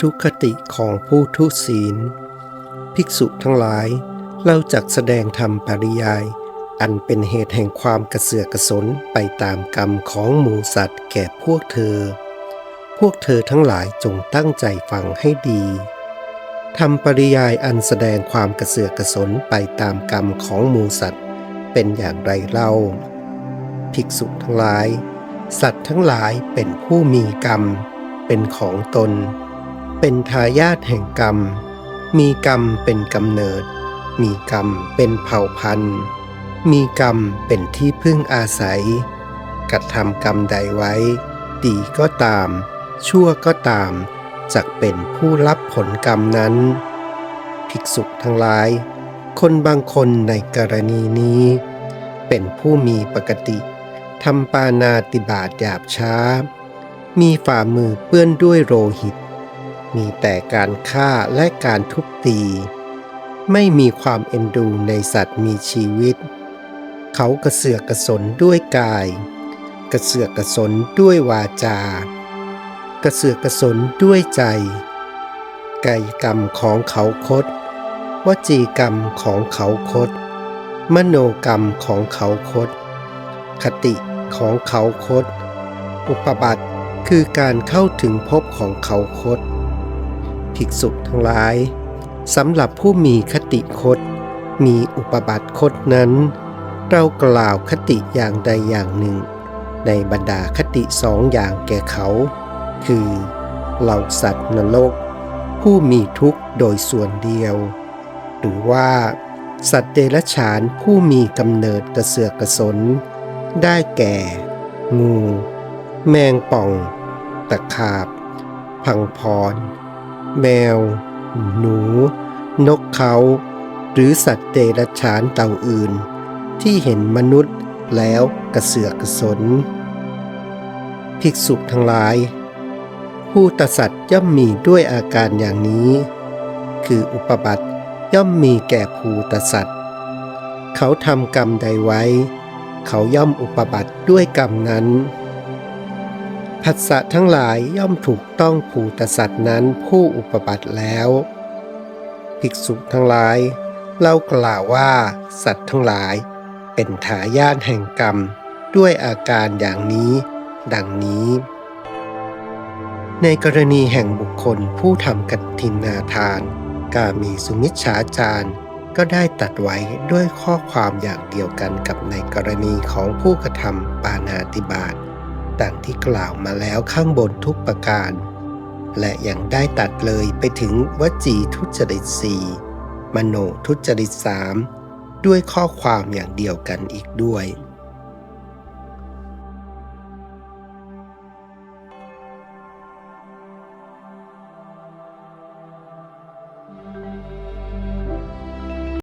ทุคติของผู้ทุศีล ภิกษุทั้งหลายเราจักแสดงธรรมปริยาย อันเป็นเหตุแห่งความกระเสือกกระสนไปตามกรรมของหมูสัตว์แก่พวกเธอ พวกเธอทั้งหลายจงตั้งใจฟังให้ดีทำปริยายอันแสดงความกระเสือกกระสนไปตามกรรมของหมูสัตว์ เป็นอย่างไรเล่า ภิกษุทั้งหลาย สัตว์ทั้งหลายเป็นผู้มีกรรม เป็นของตน เป็นทายาทแห่งกรรม มีกรรมเป็นกำเนิด มีกรรมเป็นเผ่าพันธุ์ มีกรรมเป็นที่พึ่งอาศัย กระทำกรรมใดไว้ ดีก็ตาม ชั่วก็ตามจักเป็นผู้รับผลกรรมนั้น ภิกษุทั้งหลาย คนบางคนในกรณีนี้ เป็นผู้มีปกติทำปานาติบาตหยาบช้า มีฝ่ามือเปื้อนด้วยโลหิต มีแต่การฆ่าและการทุบตี ไม่มีความเอ็นดูในสัตว์มีชีวิต เขากระเสือกกระสนด้วยกาย กระเสือกกระสนด้วยวาจา กระเสือกกระสนด้วยใจกายกรรมของเขาคดวจีกรรมของเขาคด มโนกรรมของเขาคด คติของเขาคด อุปบัติคือการเข้าถึงภพของเขาคด ภิกษุทั้งหลายสำหรับผู้มีคติคดมีอุปบัติคดนั้น เรากล่าวคติอย่างใดอย่างหนึ่ง ในบรรดาคติสองอย่างแก่เขา คือเหล่าสัตว์นรก ผู้มีทุกข์โดยส่วนเดียว หรือว่าสัตว์เดรัจฉานผู้มีกำเนิดกระเสือกกระสน ได้แก่ งู แมงป่อง ตะขาบ พังพร แมว หนู นกเขา หรือสัตว์เดรัจฉานเต่าอื่น ที่เห็นมนุษย์แล้วกระเสือกกระสน ภิกษุทั้งหลาย ผู้ตสัตว์ย่อมมีด้วยอาการอย่างนี้ คืออุปบัติย่อมมีแก่ภูตสัตว์เขาทำกรรมใดไว้ เขาย่อมอุปบัติด้วยกรรมนั้น ผัสสะทั้งหลายย่อมถูกต้องภูตสัตว์นั้นผู้อุปบัติแล้ว ภิกษุทั้งหลาย เรากล่าวว่า สัตว์ทั้งหลาย เป็นทายาทแห่งกรรม ด้วยอาการอย่างนี้ ดังนี้ ในกรณีแห่งบุคคลผู้ทำกัตทินนาทาน กามีสุมิชฌาจารย์ก็ได้ตัดไว้ด้วยข้อความอย่างเดียวกันกับในกรณีของผู้กระทำปานาติบาต ต่างที่กล่าวมาแล้วข้างบนทุกประการ และยังได้ตัดเลยไปถึงวจีทุจริตสี่มโนทุจริตสามด้วยข้อความอย่างเดียวกันอีกด้วย